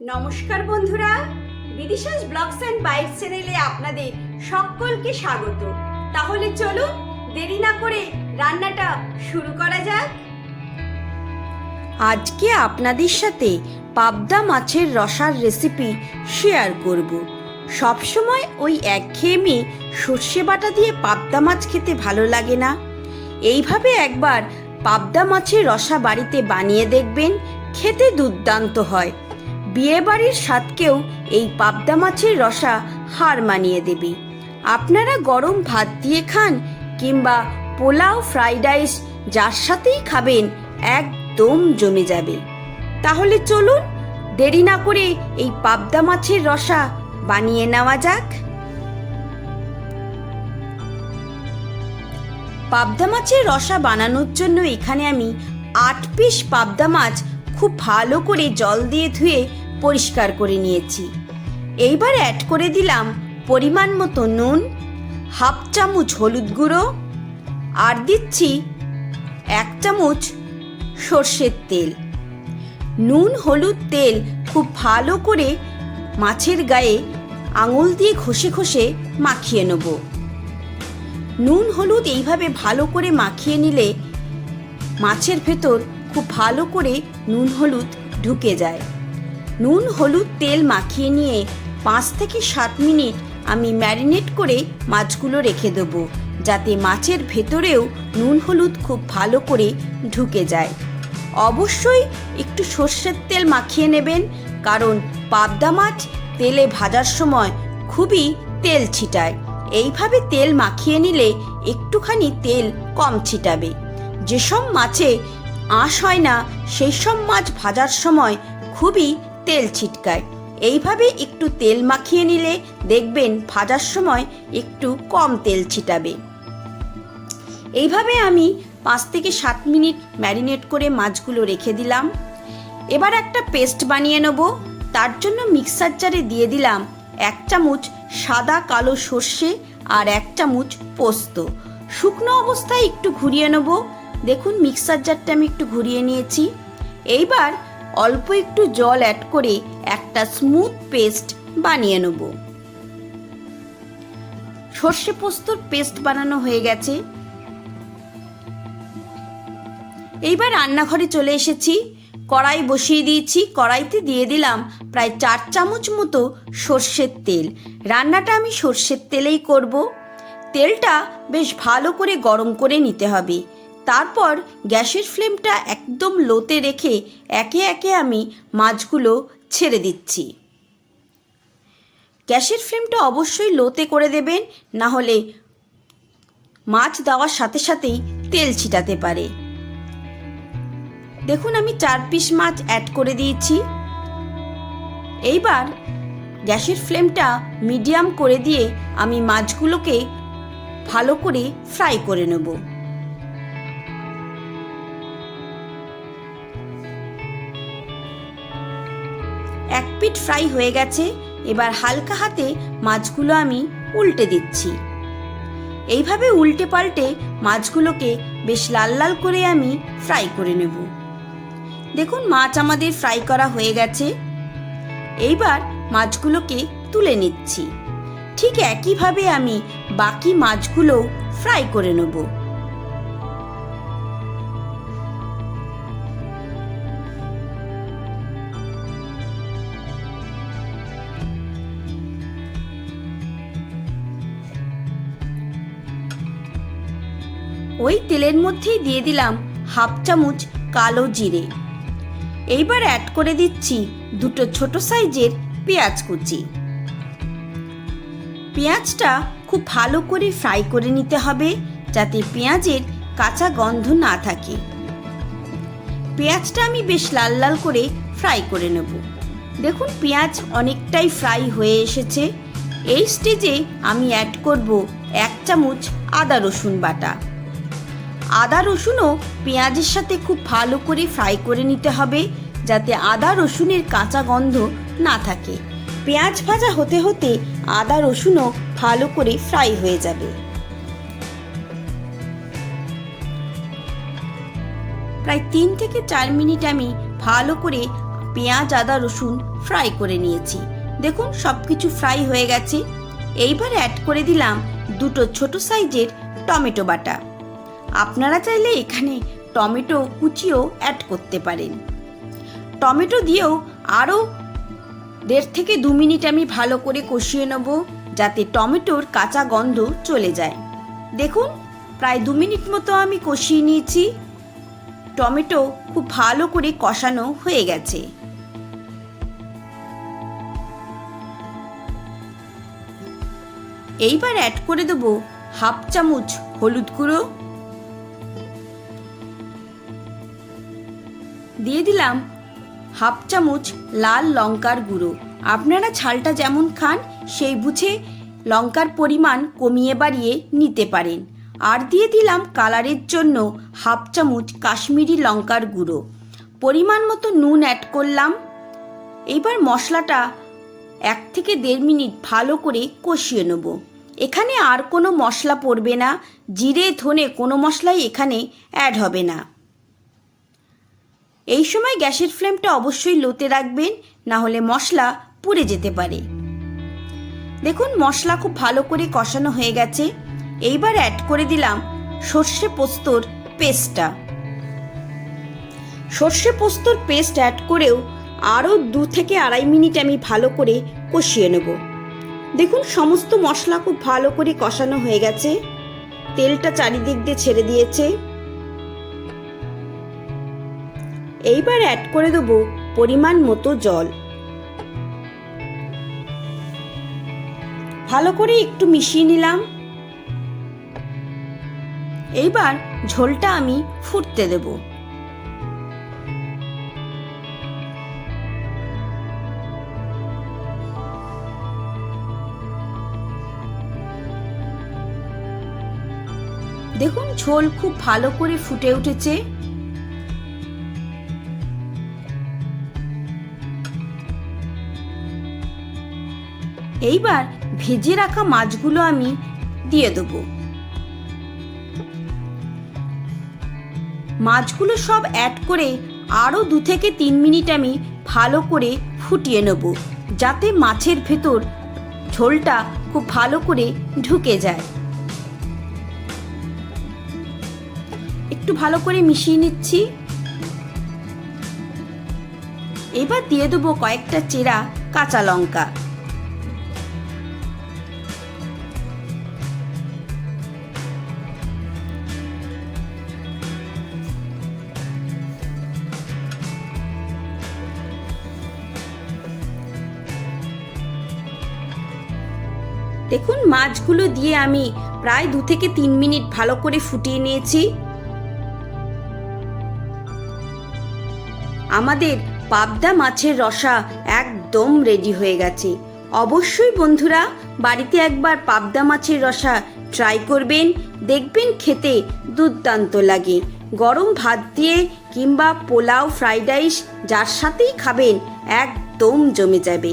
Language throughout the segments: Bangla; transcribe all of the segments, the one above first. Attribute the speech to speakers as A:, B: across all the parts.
A: নমস্কার বন্ধুরা। বিদিশাস ব্লগস অ্যান্ড বাইট চ্যানেলে আপনাদের সকলকে স্বাগত। তাহলে চলুন, দেরি না করে রান্নাটা শুরু করা যাক। আজকে আপনাদের সাথে পাবদা মাছের রসার রেসিপি শেয়ার করব। সবসময় ওই একঘেয়েমি সর্ষে বাটা দিয়ে পাবদা মাছ খেতে ভালো লাগে না। এইভাবে একবার পাবদা মাছের রসা বাড়িতে বানিয়ে দেখবেন, খেতে দুর্দান্ত হয়। বিয়েবাড়ির স্বাদকেও এই পাবদা মাছের রসা হার মানিয়ে দেবে। আপনারা গরম ভাত দিয়ে খান কিংবা পোলাও, ফ্রাইড রাইস যার সাথেই খাবেন একদম জমে যাবে। তাহলে চলুন দেরি না করে এই পাবদা মাছের রসা বানিয়ে নেওয়া যাক। পাবদা মাছের রসা বানানোর জন্য এখানে আমি আট পিস পাবদা মাছ খুব ভালো করে জল দিয়ে ধুয়ে পরিষ্কার করে নিয়েছি। এইবার অ্যাড করে দিলাম পরিমাণ মতো নুন, হাফ চামচ হলুদ গুঁড়ো, আর দিচ্ছি এক চামচ সর্ষের তেল। নুন, হলুদ, তেল খুব ভালো করে মাছের গায়ে আঙুল দিয়ে ঘষে ঘষে মাখিয়ে নেব। নুন, হলুদ এইভাবে ভালো করে মাখিয়ে নিলে মাছের ভেতর খুব ভালো করে নুন, হলুদ ঢুকে যায়। নুন, হলুদ, তেল মাখিয়ে নিয়ে পাঁচ থেকে সাত মিনিট আমি ম্যারিনেট করে মাছগুলো রেখে দেবো, যাতে মাছের ভেতরেও নুন, হলুদ খুব ভালো করে ঢুকে যায়। অবশ্যই একটু সর্ষের তেল মাখিয়ে নেবেন, কারণ পাবদা মাছ তেলে ভাজার সময় খুবই তেল ছিটায়। এইভাবে তেল মাখিয়ে নিলে একটুখানি তেল কম ছিটাবে। যেসব মাছে আঁশ হয় না সেই সব মাছ ভাজার সময় খুবই তেল ছিটকায়। এইভাবে একটু তেল মাখিয়ে নিলে দেখবেন ভাজার সময় একটু কম তেল ছিটাবে। এইভাবে আমি পাঁচ থেকে সাত মিনিট ম্যারিনেট করে মাছগুলো রেখে দিলাম। এবার একটা পেস্ট বানিয়ে নেব। তার জন্য মিক্সার জারে দিয়ে দিলাম এক চামচ সাদা কালো সর্ষে আর এক চামচ পোস্ত। শুকনো অবস্থায় একটু ঘুরিয়ে নেব। দেখুন, মিক্সার জারটা আমি একটু ঘুরিয়ে নিয়েছি। এইবার অল্প একটু জল অ্যাড করে একটা স্মুথ পেস্ট বানিয়ে নেব। সর্ষে পোস্তর পেস্ট বানানো হয়ে গেছে। এইবার রান্নাঘরে চলে এসেছি। কড়াই বসিয়ে দিয়েছি। কড়াইতে দিয়ে দিলাম প্রায় চার চামচ মতো সর্ষের তেল। রান্নাটা আমি সর্ষের তেলেই করব। তেলটা বেশ ভালো করে গরম করে নিতে হবে। তারপর গ্যাসের ফ্লেমটা একদম লোতে রেখে একে একে আমি মাছগুলো ছেড়ে দিচ্ছি। গ্যাসের ফ্লেমটা অবশ্যই লোতে করে দেবেন, না হলে মাছ দেওয়ার সাথে সাথেই তেল ছিটাতে পারে। দেখুন আমি চার পিস মাছ অ্যাড করে দিয়েছি। এইবার গ্যাসের ফ্লেমটা মিডিয়াম করে দিয়ে আমি মাছগুলোকে ভালো করে ফ্রাই করে নেব। পিট ফ্রাই হয়ে গেছে, এবার হালকা হাতে মাছগুলো আমি উল্টে দিচ্ছি। এইভাবে উল্টে পাল্টে মাছগুলোকে বেশ লাল লাল করে আমি ফ্রাই করে নেব। দেখুন মাছ আমাদের ফ্রাই করা হয়ে গেছে। এইবার মাছগুলোকে তুলে নিচ্ছি। ঠিক একইভাবে আমি বাকি মাছগুলোও ফ্রাই করে নেব। ওই তেলের মধ্যেই দিয়ে দিলাম হাফ চামচ কালো জিরে। এইবার অ্যাড করে দিচ্ছি দুটো ছোট সাইজের পেঁয়াজ কুচি। পেঁয়াজটা খুব ভালো করে ফ্রাই করে নিতে হবে যাতে পেঁয়াজের কাঁচা গন্ধ না থাকে। পেঁয়াজটা আমি বেশ লাল লাল করে ফ্রাই করে নেব। দেখুন পেঁয়াজ অনেকটাই ফ্রাই হয়ে এসেছে। এই স্টেজে আমি অ্যাড করব এক চামচ আদা রসুন বাটা। আদা রসুনও পেঁয়াজের সাথে খুব ভালো করে ফ্রাই করে নিতে হবে, যাতে আদা রসুনের কাঁচা গন্ধ না থাকে। পেঁয়াজ ভাজা হতে হতে আদা রসুনও ভালো করে ফ্রাই হয়ে যাবে। প্রায় তিন থেকে চার মিনিট আমি ভালো করে পেঁয়াজ, আদা, রসুন ফ্রাই করে নিয়েছি। দেখুন সব কিছু ফ্রাই হয়ে গেছে। এইবার অ্যাড করে দিলাম দুটো ছোট সাইজের টমেটো বাটা। আপনারা চাইলে এখানে টমেটো কুচিও অ্যাড করতে পারেন। টমেটো দিয়েও আরও দেড় থেকে দু মিনিট আমি ভালো করে কষিয়ে নেব যাতে টমেটোর কাঁচা গন্ধ চলে যায়। দেখুন, প্রায় দু মিনিট মতো আমি কষিয়ে নিয়েছি। টমেটো খুব ভালো করে কষানো হয়ে গেছে। এইবার অ্যাড করে দেব হাফ চামচ হলুদ গুঁড়ো। দিয়ে দিলাম হাফ চামচ লাল লঙ্কার গুঁড়ো। আপনারা ঝালটা যেমন খান, সেই বুঝে লঙ্কার পরিমাণ কমিয়ে বাড়িয়ে নিতে পারেন। আর দিয়ে দিলাম কালারের জন্য হাফ চামচ কাশ্মীরি লঙ্কার গুঁড়ো। পরিমাণ মতো নুন অ্যাড করলাম। এইবার মশলাটা এক থেকে দেড় মিনিট ভালো করে কষিয়ে নেব। এখানে আর কোনো মশলা পড়বে না, জিরে, ধনে কোনো মশলাই এখানে অ্যাড হবে না। এই সময় গ্যাসের ফ্লেমটা অবশ্যই লোতে রাখবেন, না হলে মশলা পুড়ে যেতে পারে। দেখুন, মশলা খুব ভালো করে কষানো হয়ে গেছে। এইবার অ্যাড করে দিলাম সর্ষে পোস্তর পেস্টটা সর্ষে পোস্তর পেস্ট অ্যাড করেও আরও দু থেকে আড়াই মিনিট আমি ভালো করে কষিয়ে নেব। দেখুন, সমস্ত মশলা খুব ভালো করে কষানো হয়ে গেছে। তেলটা চারিদিক দিয়ে ছেড়ে দিয়েছে। এইবার অ্যাড করে দেবো পরিমাণ মতো জল। ভালো করে একটু মিশিয়ে নিলাম। এইবার ঝোলটা আমি ফুটতে দেব। দেখুন ঝোল খুব ভালো করে ফুটে উঠেছে। এইবার ভেজে রাখা মাছগুলো আমি দিয়ে দেবো। মাছগুলো সব অ্যাড করে আরও দু থেকে তিন মিনিট আমি ভালো করে ফুটিয়ে নেব, যাতে মাছের ভেতর ঝোলটা খুব ভালো করে ঢুকে যায়। একটু ভালো করে মিশিয়ে নিচ্ছি। এবার দিয়ে দেবো কয়েকটা চেরা কাঁচা লঙ্কা। দেখুন, মাছগুলো দিয়ে আমি প্রায় দু থেকে তিন মিনিট ভালো করে ফুটিয়ে নিয়েছি। আমাদের পাবদা মাছের রসা একদম রেডি হয়ে গেছে। অবশ্যই বন্ধুরা, বাড়িতে একবার পাবদা মাছের রসা ট্রাই করবেন। দেখবেন খেতে দুর্দান্ত লাগে। গরম ভাত দিয়ে কিংবা পোলাও ফ্রাইড রাইস যার সাথেই খাবেন, একদম জমে যাবে।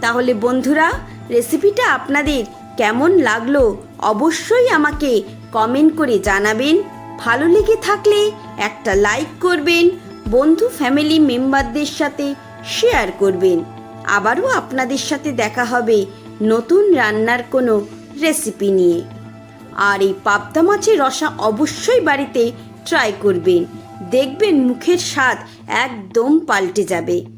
A: তাহলে বন্ধুরা রেসিপিটা আপনাদের কেমন লাগল অবশ্যই আমাকে কমেন্ট করে জানাবেন। ভালো লেগে থাকলে একটা লাইক করবেন, বন্ধু ফ্যামিলি মেম্বারদের সাথে শেয়ার করবেন। আবারও আপনাদের সাথে দেখা হবে নতুন রান্নার কোনো রেসিপি নিয়ে। আর এই পাবদা মাছের রসা অবশ্যই বাড়িতে ট্রাই করবেন। দেখবেন মুখের স্বাদ একদম পাল্টে যাবে।